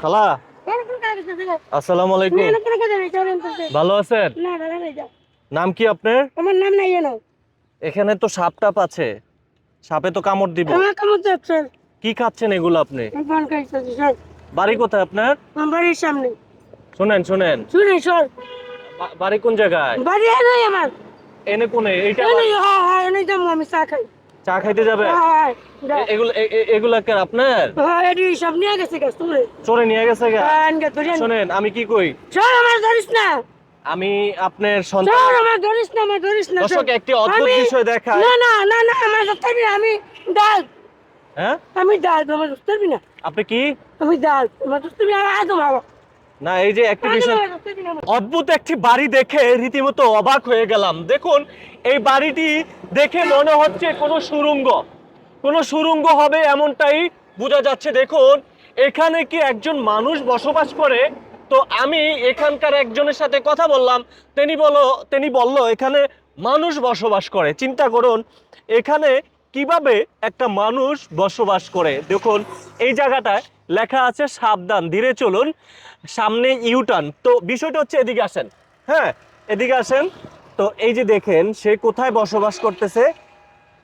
খালা? আসসালামু আলাইকুম। ভালো আছেন? নাম কি আপনার? আমার নাম নাই এখানে তো সাপ টাপ আছে। সাপে তো কামড় দিব। কি খাচ্ছেন এগুলো আপনি? বাড়ি কোথায় আপনার? বাড়ির সামনে শুনেন শুনেন। শুনে সর বাড়ি কোন জায়গায়? বাড়ি নয় আমার। এনে কোনে? এইটা এই হ্যাঁ হ্যাঁ এই যাব আমি চা খাই। চা খাইতে যাবে? হ্যাঁ হ্যাঁ এ- এগুলো কে আপনার? হ্যাঁ সব নিয়ে গেছে চোরে নিয়ে গেছে গা? হ্যাঁ। শুনেন আমি কি কই? আমার ধরিস না। আমি আপনার সন্তান আমার ধরিস না আমার ধরিস না দর্শক একটি অদ্ভুত বিষয় দেখায়। না না না না আমার ধরতে না আমি ডাল। হ্যাঁ? আমি ডাল আমার ধরতে না। আপনি কি? আমি ডাল আমার ধরতে না আদম। না এই যে একটি বিষয় অদ্ভুত একটি বাড়ি দেখে রীতিমতো অবাক হয়ে গেলাম। দেখুন এই বাড়িটি দেখে মনে হচ্ছে কোনো সুরঙ্গ। কোনো সুরঙ্গ হবে এমনটাই বোঝা যাচ্ছে। দেখুন এখানে কি একজন মানুষ বসবাস করে? তো আমি এখানকার একজনের সাথে কথা বললাম। তিনি বলো তিনি বলল এখানে মানুষ বসবাস করে। চিন্তা করুন এখানে কীভাবে একটা মানুষ বসবাস করে? দেখুন এই জায়গাটায় লেখা আছে সাবধান, ধীরে চলুন। সামনে ইউটার্ন তো বিষয়টা হচ্ছে এদিকে আসেন। হ্যাঁ এদিকে আসেন। তো এই যে দেখেন, সে কোথায় বসবাস করতেছে?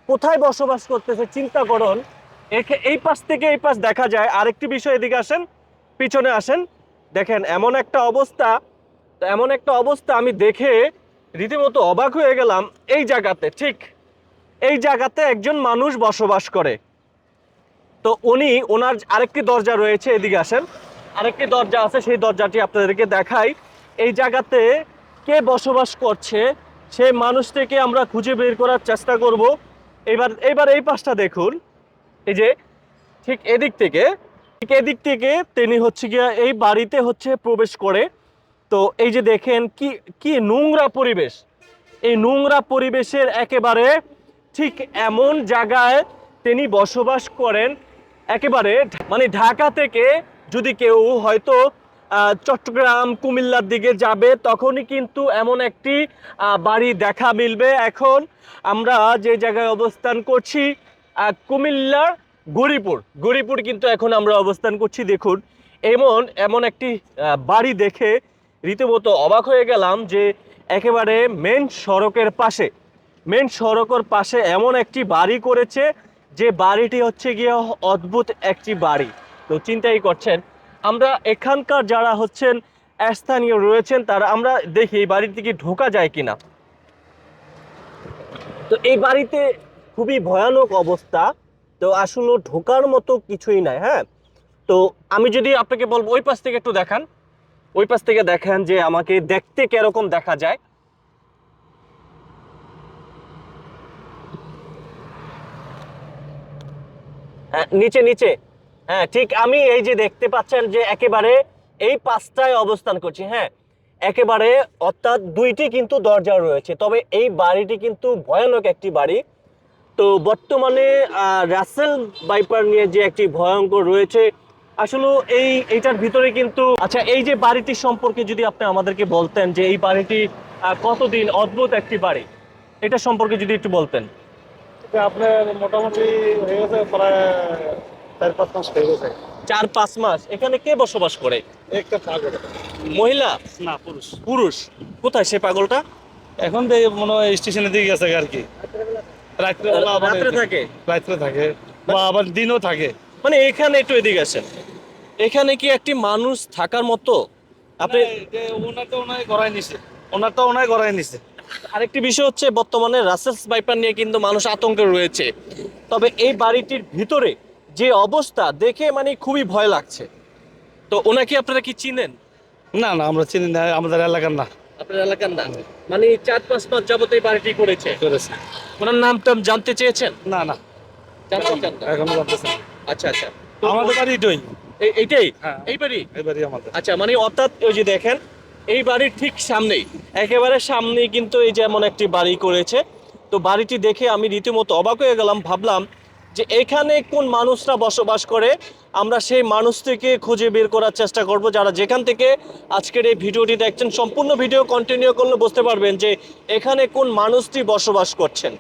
কোথায় বসবাস করতেছে? চিন্তা করুন। এখে- এই পাশ থেকে এই পাশ দেখা যায়। আরেকটি বিষয় এদিকে আসেন, পিছনে আসেন। দেখেন, এমন একটা অবস্থা, এমন একটা অবস্থা আমি দেখে রীতিমতো অবাক হয়ে গেলাম। এই জায়গাতে, ঠিক, এই জায়গাতে একজন মানুষ বসবাস করে। তো উনি ওনার আরেকটি দরজা রয়েছে, এদিকে আসেন। আরেকটি দরজা আছে, সেই দরজাটি আপনাদেরকে দেখাই। এই জায়গাতে কে বসবাস করছে, সেই মানুষটিকে আমরা খুঁজে বের করার চেষ্টা করব। এবার এবার এই পাশটা দেখুন। এই যে, ঠিক এদিক থেকে, ঠিক এদিক থেকে তিনি হচ্ছে গিয়া এই বাড়িতে হচ্ছে প্রবেশ করে। তো এই যে দেখেন কি কি নোংরা পরিবেশ। এই নোংরা পরিবেশের একেবারে ঠিক এমন জায়গায় তিনি বসবাস করেন একেবারে মানে ঢাকা থেকে যদি কেউ হয়তো চট্টগ্রাম, কুমিল্লার দিকে যাবে, তখনই কিন্তু এমন একটি বাড়ি দেখা মিলবে। এখন আমরা যে জায়গায় অবস্থান করছি কুমিল্লার গরিপুর। গরিপুর কিন্তু এখন আমরা অবস্থান করছি, দেখুন। এমন এমন একটি বাড়ি দেখে রীতিমতো অবাক হয়ে গেলাম যে একেবারে মেন সড়কের পাশে মেন সড়কের পাশে এমন একটি বাড়ি করেছে যে বাড়িটি হচ্ছে গিয়ে অদ্ভুত একটি বাড়ি। তো চিন্তাই করছেন, আমরা এখানকার যারা হচ্ছেন, স্থানীয় রয়েছেন, তারা আমরা দেখি এই বাড়ির দিকে ঢোকা যায় কিনা। তো এই বাড়িতে খুবই ভয়ানক অবস্থা, তো আসলে ঢোকার মতো কিছুই নাই হ্যাঁ? তো আমি যদি আপনাকে বলব, ওই পাশ থেকে একটু দেখান। ওই পাশ থেকে দেখেন যে আমাকে দেখতে কীরকম দেখা যায়। নিচে নিচে। হ্যাঁ ঠিক আমি এই যে দেখতে পাচ্ছেন যে একেবারে এই পাঁচটায় অবস্থান করছি হ্যাঁ। একেবারে অর্থাৎ দুইটি কিন্তু দরজা রয়েছে, তবে এই বাড়িটি কিন্তু ভয়ানক একটি বাড়ি। তো বর্তমানে রাসেল বাইপার নিয়ে যে একটি ভয়ঙ্কর রয়েছে, আসলে এই, এইটার ভিতরে কিন্তু আচ্ছা এই যে বাড়িটি সম্পর্কে যদি আপনি আমাদেরকে বলতেন যে এই বাড়িটি কতদিন অদ্ভুত একটি বাড়ি, এটা সম্পর্কে যদি একটু বলতেন। আপনার মোটামুটি হয়ে গেছে প্রায় চার পাঁচ মাস হয়ে গেছে। চার পাঁচ মাস। এখানে কে বসবাস করে? একটা পাগল। মহিলা? না পুরুষ। পুরুষ। কোথায় সে পাগলটা? এখন তো মনে হয় স্টেশনের দিকে গেছে আর কি। রাত্রে রাত্রে থাকে? রাত্রে থাকে। বা আবার দিনও থাকে। মানে এখানে একটু এদিকে আসেন। এখানে কি একটি মানুষ থাকার মতো? আপনি ওনার তো ওনায় গড়াই নিছে। ওনার তো ওনায় গড়াই নিছে। আরেকটি বিষয় হচ্ছে বর্তমানে রাসেলস বাইপার নিয়ে কিন্তু মানুষ আতঙ্কে রয়েছে। তবে এই বাড়িটির ভিতরে যে অবস্থা দেখে মানে খুবই ভয় লাগছে। তো ওনাকে আপনারা কি চিনেন? না না আমরা চিনি না আমাদের এলাকার না। আপনার এলাকার না। মানে চার পাঁচ মাস যাবত এই বাড়িটি করেছে? করেছে। ওনার নাম টাম জানতে চেয়েছেন? না না? এখনও জানতেছে আচ্ছা আচ্ছা। আমাদের বাড়ি এটাই। এই- এইটাই? হ্যাঁ। এই বাড়ি আমাদের। আচ্ছা মানে অর্থাৎ ওই যে দেখেন এই বাড়ির ঠিক সামনেই, একেবারে সামনেই কিন্তু এই যেমন একটি বাড়ি করেছে। তো বাড়িটি দেখে আমি রীতিমতো অবাক হয়ে গেলাম, ভাবলাম যে এখানে কোন মানুষরা বসবাস করে, আমরা সেই মানুষটিকে খুঁজে বের করার চেষ্টা করব, যারা যেখান থেকে আজকের এই ভিডিওটি দেখছেন। সম্পূর্ণ ভিডিও কন্টিনিউ করলে বুঝতে পারবেন যে এখানে কোন মানুষটি বসবাস করছেন।